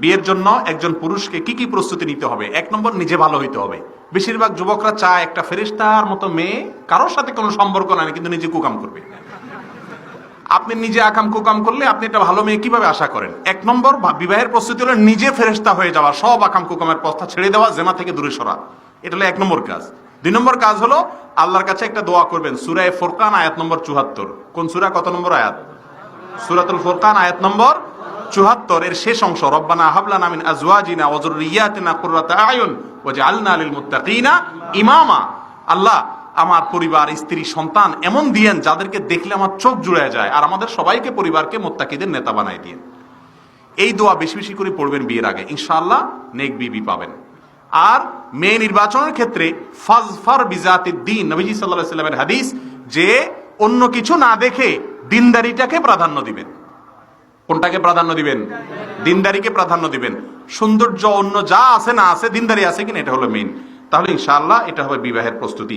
বিয়ের জন্য একজন পুরুষকে কি কি প্রস্তুতি নিতে হবে? এক নম্বর, নিজে ভালো হইতে হবে। বেশিরভাগ যুবকরা চায় একটা ফেরিস্তার মতো মেয়ে, কারোর সাথে কোনো সম্পর্ক নাই, কিন্তু নিজে কুকাম করবে। আপনি নিজে আকাম কুকাম করলে আপনি একটা ভালো মেয়ে কীভাবে আশা করেন? এক নম্বর বিবাহের প্রস্তুতি হলো নিজে ফেরেস্তা হয়ে যাওয়া, সব আকাম কুকামের পথা ছেড়ে দেওয়া, জেমা থেকে দূরে সরা। এটা হলো এক নম্বর কাজ। দুই নম্বর কাজ হলো আল্লাহর কাছে একটা দোয়া করবেন, সুরায় ফোরকান আয়াত নম্বর চুহাত্তর কোন সুরা? কত নম্বর আয়াত? সুরাতুল ফোরকান আয়াত নম্বর চুহাত্তর এর শেষ অংশ, রব্বানা হাবলানা মিন আজওয়াজিনা ওয়া যুররিয়াতিনা কুররাতা আয়ুন ওয়াজআলনা লিল মুত্তাকিনা ইমামা। আল্লাহ, আমার পরিবার, স্ত্রী, সন্তান এমন দিয়েন যাদেরকে দেখলে আমার চোখ জুড়ে যায় আর আমাদের সবাইকে পরিবারকে মোত্তাকিদের নেতা বানাই দিয়েন। এই দোয়া বেশি বেশি করে পড়বেন বিয়ের আগে। ইনশাআল্লাহ নেক বিবি পাবেন। আর মেয়ে নির্বাচনের ক্ষেত্রে ফাজফার বিজাতি দিন, নবীজি সাল্লাহ সাল্লামের হাদিস যে অন্য কিছু না দেখে দিনদারিটাকে প্রাধান্য দিবেন। কোনটাকে প্রাধান্য দিবেন? দিনদারিকে প্রাধান্য দিবেন। সৌন্দর্য অন্য যা আছে না আছে, দিনদারি আছে কিনা, এটা হলো মেইন তাহলে ইনশাআল্লাহ এটা হবে বিবাহের প্রস্তুতি।